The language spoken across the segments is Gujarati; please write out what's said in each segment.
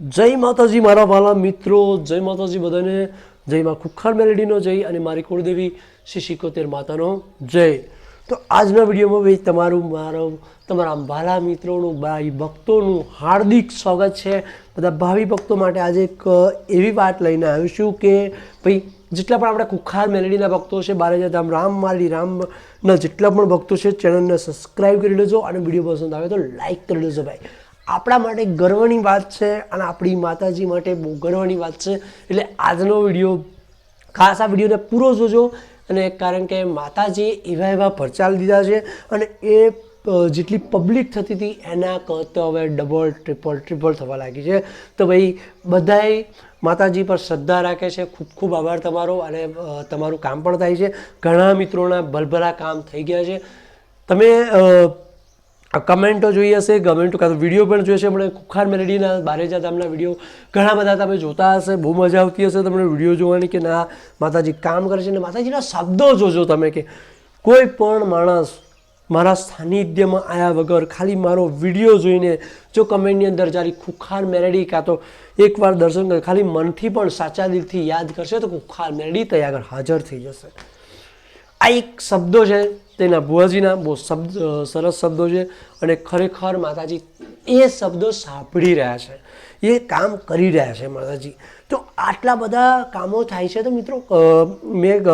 જય માતાજી મારા વાલા મિત્રો, જય માતાજી બધાને, જય માં ખુખાર મેલેડીનો જય અને મારી કુળદેવી શ્રી શિકોતેર માતાનો જય. તો આજના વિડીયોમાં ભાઈ તમારું, મારો, તમારા વાલા મિત્રોનું, ભાઈ ભક્તોનું હાર્દિક સ્વાગત છે. બધા ભાવિ ભક્તો માટે આજે એક એવી વાત લઈને આવ્યું છું કે ભાઈ, જેટલા પણ આપણા કુખાર મેલેડીના ભક્તો છે, બારે ધામ રામ માલી રામના જેટલા પણ ભક્તો છે, ચેનલને સબસ્ક્રાઈબ કરી લેજો અને વીડિયો પસંદ આવે તો લાઈક કરી લેજો ભાઈ. આપણા માટે ગર્વની વાત છે અને આપણી માતાજી માટે બહુ ગર્વની વાત છે. એટલે આજનો વીડિયો, ખાસ આ વિડીયોને પૂરો જોજો અને કારણ કે માતાજીએ એવા એવા પરચાલ દીધા છે અને એ જેટલી પબ્લિક થતી હતી એના કરતાં હવે ડબલ ટ્રિપલ ટ્રિપલ થવા લાગી છે. તો ભાઈ બધાએ માતાજી પર શ્રદ્ધા રાખે છે. ખૂબ ખૂબ આભાર તમારો અને તમારું કામ પણ થાય છે. ઘણા મિત્રોના ભલભલા કામ થઈ ગયા છે. તમે કમેન્ટો જોઈ હશે કમેન્ટો કાં તો વીડિયો પણ જોઈ હશે. ખુખાર મેલેડીના બારેજા ધામના વીડિયો ઘણા બધા તમે જોતા હશે, બહુ મજા આવતી હશે તમને વીડિયો જોવાની કે ના, માતાજી કામ કરે છે ને માતાજીના શબ્દો જોજો તમે કે કોઈ પણ માણસ મારા સાનિધ્યમાં આવ્યા વગર ખાલી મારો વીડિયો જોઈને જો કમેન્ટની અંદર જારી ખુખાર મેરેડી કાં તો એકવાર દર્શન કરે, ખાલી મનથી પણ સાચા દિલથી યાદ કરશે તો ખુખાર મેરેડી ત્યાં આગળ હાજર થઈ જશે. આ એક શબ્દો છે, તેના ભુવાજીના બહુ શબ્દ સરસ શબ્દો છે અને ખરેખર માતાજી એ શબ્દો સાંભળી રહ્યા છે, એ કામ કરી રહ્યા છે માતાજી. તો આટલા બધા કામો થાય છે તો મિત્રો મેં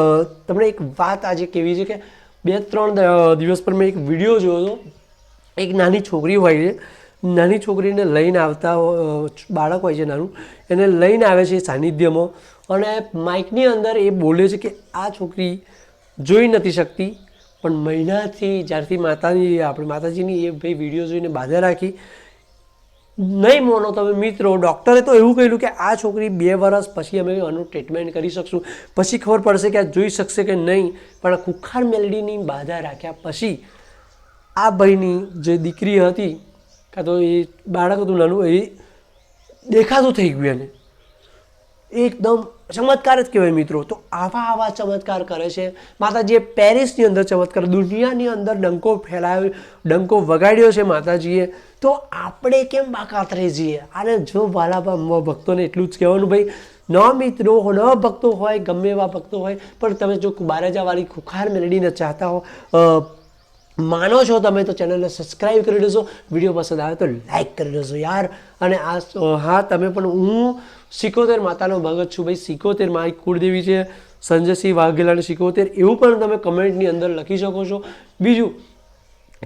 તમને એક વાત આજે કેવી છે કે બે ત્રણ દિવસ પર મેં એક વીડિયો જોયો હતો. એક નાની છોકરી હોય છે, નાની છોકરીને લઈને આવતા બાળક હોય છે નાનું, એને લઈને આવે છે સાનિધ્યમાં અને માઇકની અંદર એ બોલે છે કે આ છોકરી જોઈ નથી શકતી. પણ મહિનાથી, જ્યારથી માતાની, આપણી માતાજીની એ ભાઈ વીડિયો જોઈને બાધા રાખી. નહીં મોનો તમે મિત્રો ડૉક્ટરે તો એવું કહ્યું કે આ છોકરી બે વર્ષ પછી અમે આનું ટ્રીટમેન્ટ કરી શકશું. પછી ખબર પડશે કે આ જોઈ શકશે કે નહીં. પણ આ કુખાર મેલડીની બાધા રાખ્યા પછી આ ભાઈની જે દીકરી હતી, કાં તો એ બાળક હતું નાનું, એ દેખાતું થઈ ગયું એને. એકદમ ચમત્કાર જ કહેવાય મિત્રો. તો આવા આવા ચમત્કાર કરે છે. માતાજીએ પેરિસની અંદર ચમત્કાર, દુનિયાની અંદર ડંકો ફેલાયો, ડંકો વગાડ્યો છે માતાજીએ. તો આપણે કેમ બાકાત રહી જઈએ? અને જો વાલા ભક્તોને એટલું જ કહેવાનું ભાઈ, ન મિત્રો, ન ભક્તો હોય, ગમે એવા ભક્તો હોય, પણ તમે જો બારેજાવાળી ખુખાર મેલડીને ચાહતા હો માનો છો તમે તો ચેનલને સબસ્ક્રાઈબ કરી દેજો વીડિયો પસંદ આવે તો લાઈક કરી દેજો યાર. અને આ હા, તમે પણ હું સિકોતેર માતાનો ભગત છું ભાઈ. સિકોતેર મારી કુળદેવી છે. સંજયસિંહ વાઘેલાની સિકોતેર એવું પણ તમે કમેન્ટની અંદર લખી શકો છો. બીજું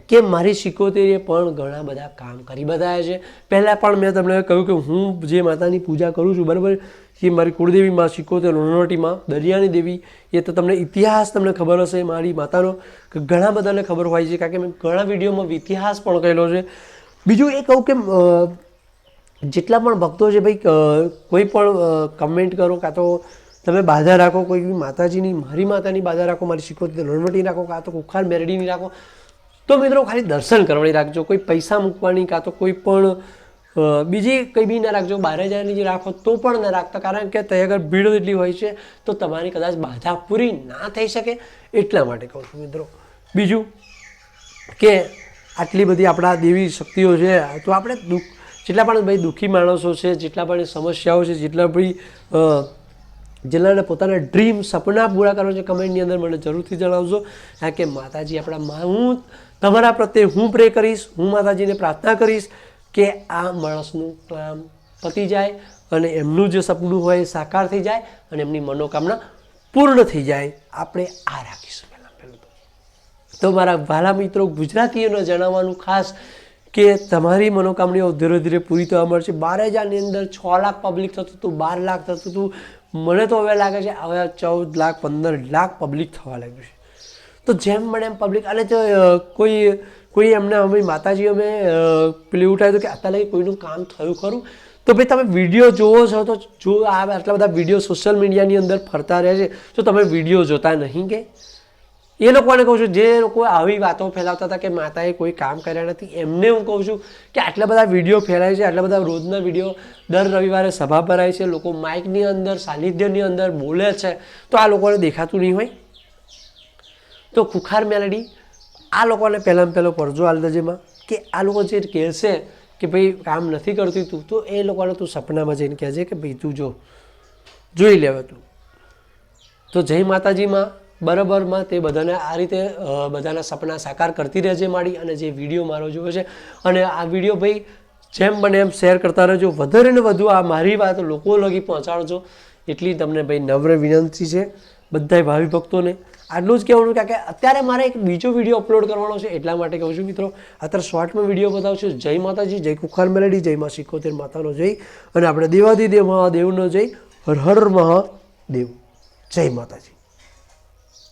કે મારી સિકોતેરીએ પણ ઘણા બધા કામ કરી બતાવ્યા છે. પહેલાં પણ મેં તમને કહ્યું કે હું જે માતાની પૂજા કરું છું, બરાબર? એ મારી કુળદેવીમાં સિકોતેર લુણવટીમાં, દરિયાની દેવી, એ તો તમને ઇતિહાસ તમને ખબર હશે મારી માતાનો, કે ઘણા બધાને ખબર હોય છે, કારણ કે મેં ઘણા વિડીયોમાં ઇતિહાસ પણ કહેલો છે. બીજું એ કહું કે જેટલા પણ ભક્તો છે ભાઈ કોઈ પણ કમેન્ટ કરો કાં તો તમે બાધા રાખો, કોઈ માતાજીની, મારી માતાની બાધા રાખો, મારી સિકોતેર લુણવટી રાખો, કાં તો કુખાર મેરડીની રાખો તો મિત્રો ખાલી દર્શન કરવાની રાખજો. કોઈ પૈસા મૂકવાની કાં તો કોઈ પણ બીજી કંઈ બી ના રાખજો. બારે જવાની જે રાખો તો પણ ના રાખતા. કારણ કે ત્યાં આગળ ભીડ એટલી હોય છે, તો તમારી કદાચ બાધા પૂરી ના થઈ શકે એટલા માટે કહું છું મિત્રો. બીજું કે આટલી બધી આપણા દેવી શક્તિઓ છે, તો આપણે દુઃખ, જેટલા પણ ભાઈ દુઃખી માણસો છે, જેટલા પણ સમસ્યાઓ છે, જેટલા બધી અ, પોતાના ડ્રીમ સપના પૂરા કરવા છે. કમેન્ટની અંદર મને જરૂરથી જણાવજો. કારણ કે માતાજી આપણા હું તમારા પ્રત્યે હું પ્રે કરીશ હું માતાજીને પ્રાર્થના કરીશ કે આ માણસનું કામ પતી જાય અને એમનું જે સપનું હોય એ સાકાર થઈ જાય અને એમની મનોકામના પૂર્ણ થઈ જાય. આપણે આ રાખીશું પહેલાં પહેલું તો. તો મારા વાલા મિત્રો ગુજરાતીઓને જણાવવાનું ખાસ કે તમારી મનોકામનાઓ ધીરે ધીરે પૂરી થવા મળશે બાર હજારની અંદર છ લાખ પબ્લિક થતું હતું બાર લાખ થતું હતું. મને તો હવે લાગે છે હવે ચૌદ લાખ, પંદર લાખ પબ્લિક થવા લાગ્યું છે. તો જેમ મને એમ પબ્લિક અને તો કોઈ કોઈ એમને અમે માતાજી અમે પેલી ઉઠાવ્યું કે અત્યારે કોઈનું કામ થયું ખરું? તો ભાઈ તમે વીડિયો જોવો છો તો જો આ આટલા બધા વીડિયો સોશિયલ મીડિયાની અંદર ફરતા રહે છે, તો તમે વીડિયો જોતા નહીં કે? એ લોકોને કહું છું, જે લોકો આવી વાતો ફેલાવતા હતા કે માતાએ કોઈ કામ કર્યા નથી, એમને હું કહું છું કે આટલા બધા વીડિયો ફેલાય છે, આટલા બધા રોજના વીડિયો દર રવિવારે સભા ભરાય છે, લોકો માઇકની અંદર, સાનિધ્યની અંદર બોલે છે, તો આ લોકોને દેખાતું નહીં હોય. તો ખુખાર મેલડી, આ લોકોને પહેલાં પહેલો પરજો દજેમાં કે આ લોકો જે કહેશે કે ભાઈ કામ નથી કરતી તું, તો એ લોકોને તું સપનામાં જઈને કહેજે કે ભાઈ તું જો, જોઈ લેવે તું. તો જય માતાજીમાં બરાબરમાં તે બધાને આ રીતે બધાના સપના સાકાર કરતી રહેજે માડી અને જે વીડિયો મારો જોયો છે. અને આ વીડિયો ભાઈ જેમ બને એમ શેર કરતા રહેજો. વધારે ને વધુ આ મારી વાત લોકો લગી પહોંચાડજો. એટલી તમને ભાઈ નમ્ર વિનંતી છે બધાય ભાવિ ભક્તોને. આટલું જ કહેવાનું કે અત્યારે મારે એક બીજો વીડિયો અપલોડ કરવાનો છે એટલા માટે કહું છું મિત્રો. અત્યારે શોર્ટમાં વીડિયો બતાવશું. જય માતાજી, જય કુખાર મેલેડી, જય માં સિકોતેર માતાનો જય. અને આપણે દેવાદિદેવ મહાદેવનો જય. હર હર મહાદેવ. જય માતાજી.